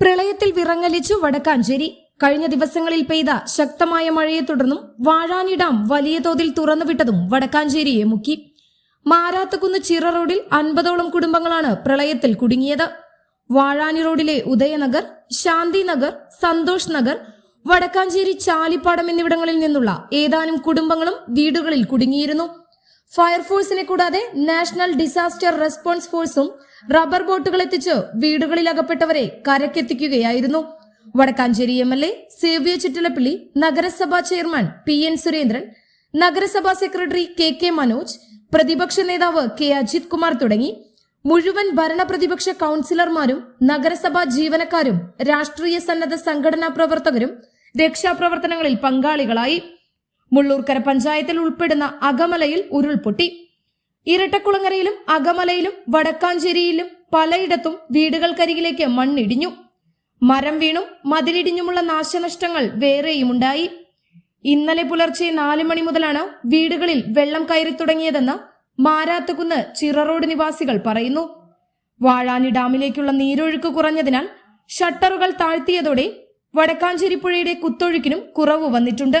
പ്രളയത്തിൽ വിറങ്ങലിച്ചു വടക്കാഞ്ചേരി. കഴിഞ്ഞ ദിവസങ്ങളിൽ പെയ്ത ശക്തമായ മഴയെ തുടർന്നും വാഴാനി ഡാം വലിയ തോതിൽ തുറന്നുവിട്ടതും വടക്കാഞ്ചേരിയെ മുക്കി. മാരാത്തുകുന്ന് ചിറ റോഡിൽ അൻപതോളം കുടുംബങ്ങളാണ് പ്രളയത്തിൽ കുടുങ്ങിയത്. വാഴാനി റോഡിലെ ഉദയനഗർ ശാന്തി നഗർ സന്തോഷ് നഗർ വടക്കാഞ്ചേരി ചാലിപ്പാടം എന്നിവിടങ്ങളിൽ നിന്നുള്ള ഏതാനും കുടുംബങ്ങളും വീടുകളിൽ കുടുങ്ങിയിരുന്നു. ഫയർഫോഴ്സിനെ കൂടാതെ നാഷണൽ ഡിസാസ്റ്റർ റെസ്പോൺസ് ഫോഴ്സും റബ്ബർ ബോട്ടുകൾ എത്തിച്ച് വീടുകളിൽ അകപ്പെട്ടവരെ കരക്കെത്തിക്കുകയായിരുന്നു. വടക്കാഞ്ചേരി എം എൽ എ സേവ്യ ചിറ്റലപ്പിള്ളി നഗരസഭാ ചെയർമാൻ പി എൻ സുരേന്ദ്രൻ നഗരസഭാ സെക്രട്ടറി കെ കെ മനോജ് പ്രതിപക്ഷ നേതാവ് കെ അജിത് കുമാർ തുടങ്ങി മുഴുവൻ ഭരണപ്രതിപക്ഷ കൌൺസിലർമാരും നഗരസഭാ ജീവനക്കാരും രാഷ്ട്രീയ സന്നദ്ധ സംഘടനാ പ്രവർത്തകരും രക്ഷാപ്രവർത്തനങ്ങളിൽ പങ്കാളികളായി. മുള്ളൂർക്കര പഞ്ചായത്തിൽ ഉൾപ്പെടുന്ന അകമലയിൽ ഉരുൾപൊട്ടി. ഇരട്ടക്കുളങ്ങരയിലും അകമലയിലും വടക്കാഞ്ചേരിയിലും പലയിടത്തും വീടുകൾക്കരികിലേക്ക് മണ്ണിടിഞ്ഞു. മരം വീണും മതിലിടിഞ്ഞുമുള്ള നാശനഷ്ടങ്ങൾ വേറെയുമുണ്ടായി. ഇന്നലെ പുലർച്ചെ നാല് മണി മുതലാണ് വീടുകളിൽ വെള്ളം കയറി തുടങ്ങിയതെന്ന് മാരാത്തുകുന്ന് ചിററോഡ് നിവാസികൾ പറയുന്നു. വാഴാനി ഡാമിലേക്കുള്ള നീരൊഴുക്ക് കുറഞ്ഞതിനാൽ ഷട്ടറുകൾ താഴ്ത്തിയതോടെ വടക്കാഞ്ചേരി പുഴയുടെ കുത്തൊഴുക്കിനും കുറവ് വന്നിട്ടുണ്ട്.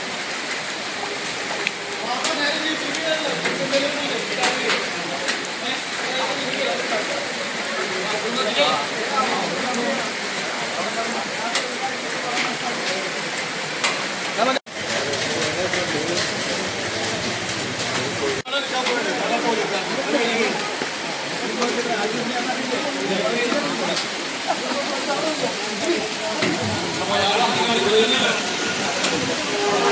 Thank you.